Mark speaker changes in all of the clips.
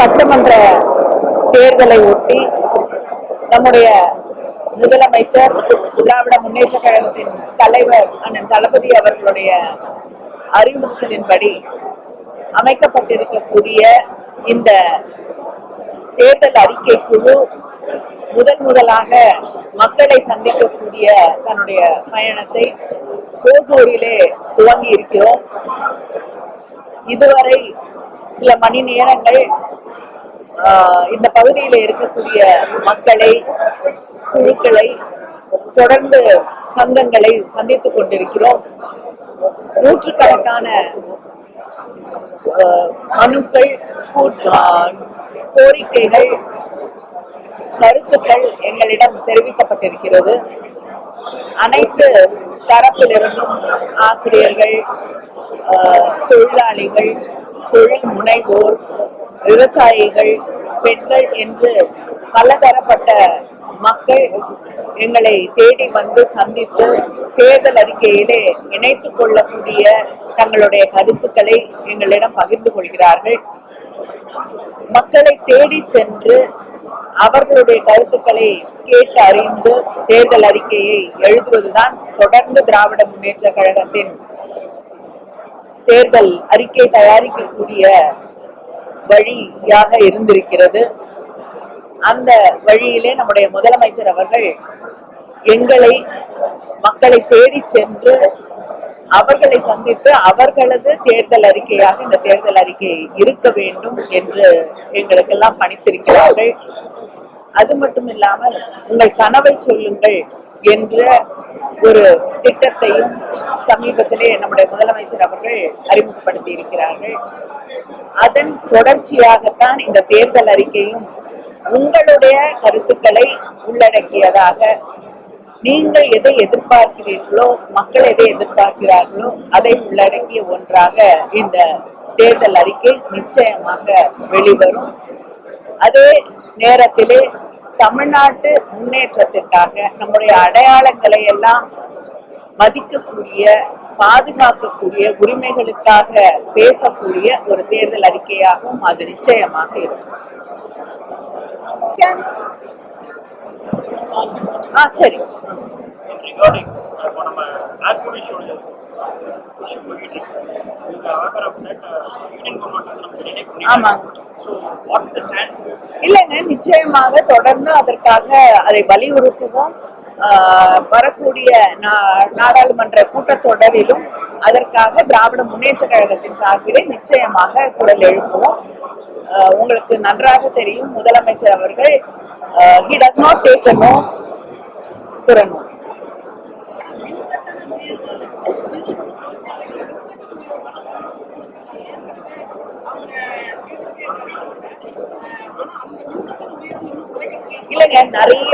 Speaker 1: சட்டமன்ற தேர்தலை ஒட்டி நம்முடைய முதலமைச்சர் திராவிட முன்னேற்ற கழகத்தின் தலைவர் அண்ணன் தளபதி அவர்களுடைய அறிவுறுத்தலின்படி அமைக்கப்பட்டிருக்கக்கூடிய இந்த தேர்தல் அறிக்கை குழு முதன் முதலாக மக்களை சந்திக்கக்கூடிய தன்னுடைய பயணத்தை ஓசூரிலே துவங்கி இருக்கிறோம் இதுவரை சில மணி நேரங்கள் இந்த பகுதியில் இருக்கக்கூடிய மக்களை குழுக்களை தொடர்ந்து சங்கங்களை சந்தித்துக் கொண்டிருக்கிறோம். நூற்றுக்கணக்கான மனுக்கள் கோரிக்கைகள் கருத்துக்கள் எங்களிடம் தெரிவிக்கப்பட்டிருக்கிறது. அனைத்து தரப்பிலிருந்தும் ஆசிரியர்கள் ஆஹ், தொழிலாளிகள் தொழில் முனைவோர் விவசாயிகள் பெண்கள் என்று பலதரப்பட்ட மக்கள் எங்களை தேடி வந்து சந்தித்து தேர்தல் அறிக்கையிலே இணைத்துக் கொள்ளக்கூடிய தங்களுடைய கருத்துக்களை எங்களிடம் பகிர்ந்து கொள்கிறார்கள். மக்களை தேடி சென்று அவர்களுடைய கருத்துக்களை கேட்டு அறிந்து தேர்தல் அறிக்கையை எழுதுவதுதான் தொடர்ந்து திராவிட முன்னேற்ற கழகத்தின் தேர்தல் அறிக்கை தயாரிக்கக்கூடிய வழியாக இருந்திருக்கிறது. அந்த வழியிலே நம்முடைய முதலமைச்சர் அவர்கள் எங்களை மக்களை தேடி சென்று அவர்களை சந்தித்து அவர்களது தேர்தல் அறிக்கையாக இந்த தேர்தல் அறிக்கை இருக்க வேண்டும் என்று எங்களுக்கெல்லாம் பணித்திருக்கிறார்கள். அது மட்டும் இல்லாமல் உங்கள் கனவை சொல்லுங்கள் என்ற ஒரு திட்டத்தையும் சமீபத்திலே நம்முடைய முதலமைச்சர் அவர்கள் அறிமுகப்படுத்தி இருக்கிறார்கள். அதன் தொடர்ச்சியாகத்தான் இந்த தேர்தல் அறிக்கையும் உங்களுடைய கருத்துக்களை உள்ளடக்கியதாக நீங்கள் எதை எதிர்பார்க்கிறீர்களோ மக்கள் எதை எதிர்பார்க்கிறார்களோ அதை உள்ளடக்கிய ஒன்றாக இந்த தேர்தல் அறிக்கை நிச்சயமாக வெளிவரும். அதே நேரத்திலே தமிழ்நாட்டு முன்னேற்றத்திற்காக நம்முடைய அடையாளங்களை எல்லாம் மதிக்கக்கூடிய பாதுகாக்கக்கூடிய உரிமைகளுக்காக பேசக்கூடிய ஒரு தேர்தல் அறிக்கையாகவும் அது நிச்சயமாக இருக்கும். ஆ சரி. ஆமாங்க. இல்லைங்க நிச்சயமாக தொடர்ந்து அதற்காக அதை வலியுறுத்துவோம். வரக்கூடிய நா- நாடாளுமன்ற கூட்டத்தொடரிலும் அதற்காக திராவிட முன்னேற்ற கழகத்தின் சார்பிலே நிச்சயமாக குரல் எழுப்புவோம். ஆஹ், உங்களுக்கு நன்றாக தெரியும். முதலமைச்சர் அவர்கள் he does not take a no for no இல்லைங்க நிறைய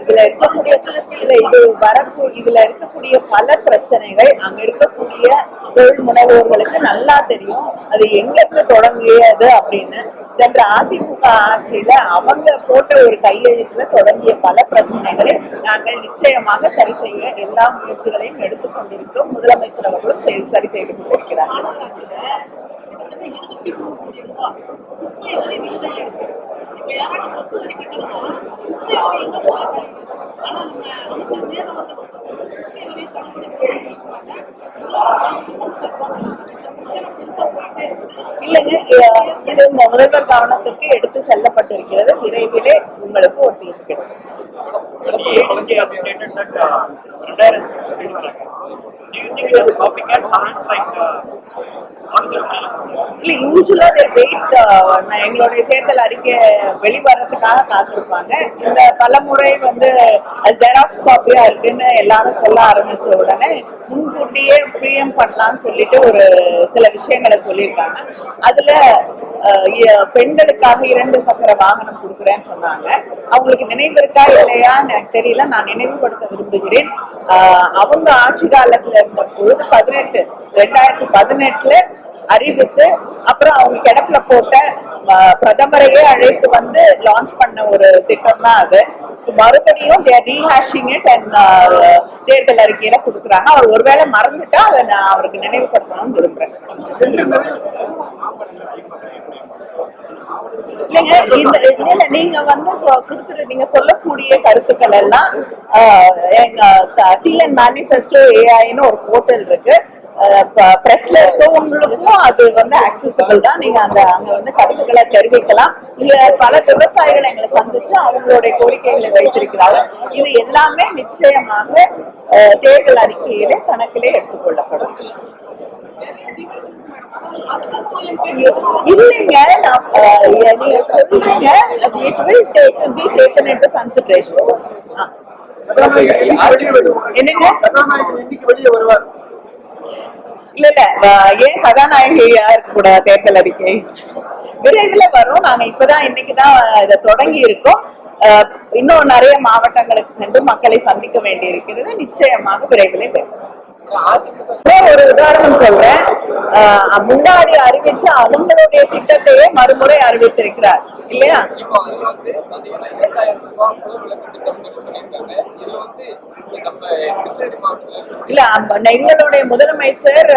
Speaker 1: இதுல இருக்கக்கூடிய இல்ல இது வரப்பு இதுல இருக்கக்கூடிய பல பிரச்சனைகள் அங்க இருக்கக்கூடிய தொழில் முனைவோர்களுக்கு நல்லா தெரியும். அது எங்க இருந்து தொடங்கியது அப்படின்னு. சென்ற அதிமுக ஆட்சியில அவங்க போட்ட ஒரு கையெழுத்துல தொடங்கிய பல பிரச்சனைகளை நாங்கள் நிச்சயமாக சரி செய்ய எல்லா முயற்சிகளையும் எடுத்துக்கொண்டிருக்கிறோம். முதலமைச்சர் அவர்களும் சரி செய்து கொண்டிருக்கிறார்கள். இல்லைங்க இது முதல்வர் கவனத்திற்கு எடுத்து செல்லப்பட்டிருக்கிறது. விரைவிலே உங்களுக்கு ஒரு தீர்வு கிடைக்கும்.
Speaker 2: Agency has stated that uh, ரெண்டாயிரம் ஸ்கீம் சொல்லிட்டு
Speaker 1: இல்ல யூஸ்வலா வெயிட் எங்களுடைய தேர்தல் அறிக்கை வெளிவரத்துக்காக காத்திருப்பாங்க. இந்த பலமுறை வந்து ஜெராக்ஸ் காப்பியா இருக்குன்னு எல்லாரும் சொல்ல ஆரம்பிச்ச உடனே முன்கூட்டியே பிரியம் பண்ணலாம்னு சொல்லிட்டு ஒரு சில விஷயங்களை சொல்லியிருக்காங்க. அதுல uh, பெண்களுக்காக இரண்டு சக்கர வாகனம் கொடுக்குறேன்னு சொன்னாங்க. அவங்களுக்கு நினைவு இருக்கா இல்லையான்னு எனக்கு தெரியல. நான் நினைவுபடுத்த விரும்புகிறேன். Uh, அவங்க ஆட்சி காலத்துல இருந்த பொழுது பதினெட்டு ரெண்டாயிரத்தி பதினெட்டுல அறிவித்து அப்புறம் அவங்க கிடப்புல போட்ட பிரதமரையே அழைத்து வந்து லான்ச் பண்ண ஒரு திட்டம் தான் அது மறுபடியும் ரீஹேஷிங் இட் அண்ட் தேர்தல் அறிக்கையில கொடுக்குறாங்க. அவர் ஒருவேளை மறந்துட்டா அதை நான் அவருக்கு நினைவுபடுத்தணும்னு விரும்புறேன். இல்லைங்க இந்த இல்ல நீங்க வந்து கொடுத்துரு நீங்க சொல்லக்கூடிய கருத்துக்கள் எல்லாம் எங்க டிஎன் மேனிஃபெஸ்டோ ஏஐன்னு ஒரு போர்ட்டல் இருக்கு. பிரஸ்ல இருக்கவங்களுக்கும் அது வந்து அக்சசபிள் தான். நீங்க அந்த அங்க வந்து கருத்துக்களை தெரிவிக்கலாம். இங்க பல விவசாயிகள் எங்களை சந்திச்சு அவங்களுடைய கோரிக்கைகளை வைத்திருக்கிறார்கள் இது எல்லாமே நிச்சயமாக தேர்தல் அறிக்கையிலே கணக்கிலே எடுத்துக்கொள்ளப்படும். இல்லைங்க நீங்க சொல்றீங்க will take be taken into consideration. ஆ. என்னங்க
Speaker 3: கதாநாயகன் இன்னைக்கு வெளியே வருவார்
Speaker 1: இல்ல இல்ல அஹ், ஏன் கதாநாயகியா இருக்க கூடாது தேர்தல் அறிக்கை? விரைவில் வரும். நாங்க இப்பதான் இன்னைக்குதான் இதை தொடங்கி இருக்கோம். அஹ், இன்னும் நிறைய மாவட்டங்களுக்கு சென்று மக்களை சந்திக்க வேண்டி இருக்கிறது நிச்சயமாக விரைவில் வரும். ஒரு உதாரணம் சொல்றேன். முன்னாடி அறிவிச்ச அவங்களுடைய திட்டத்தையே மறுமுறை அறிவித்திருக்கிறார். இல்லையா
Speaker 4: இப்போ அதுல வந்து பாத்தீங்கன்னா இரண்டாயிரம் ரூபாய் பொது விளக்கு திட்டம்னு சொல்லியிருக்காங்க இதுல வந்து நம்ம கிருஷ்ணகிரி மாவட்டத்துல
Speaker 1: இல்ல எங்களுடைய முதலமைச்சர்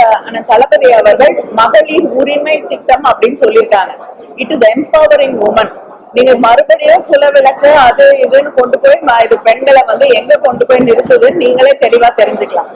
Speaker 1: தளபதி அவர்கள் மகளிர் உரிமை திட்டம் அப்படின்னு சொல்லியிருக்காங்க. இட் இஸ் எம்பவரிங் உமன் நீங்க மறுபடியும் குலவிளக்கு அது இதுன்னு கொண்டு போய் இது பெண்களை வந்து எங்க கொண்டு போய் நிறுத்துதுன்னு நீங்களே தெளிவா தெரிஞ்சுக்கலாம்.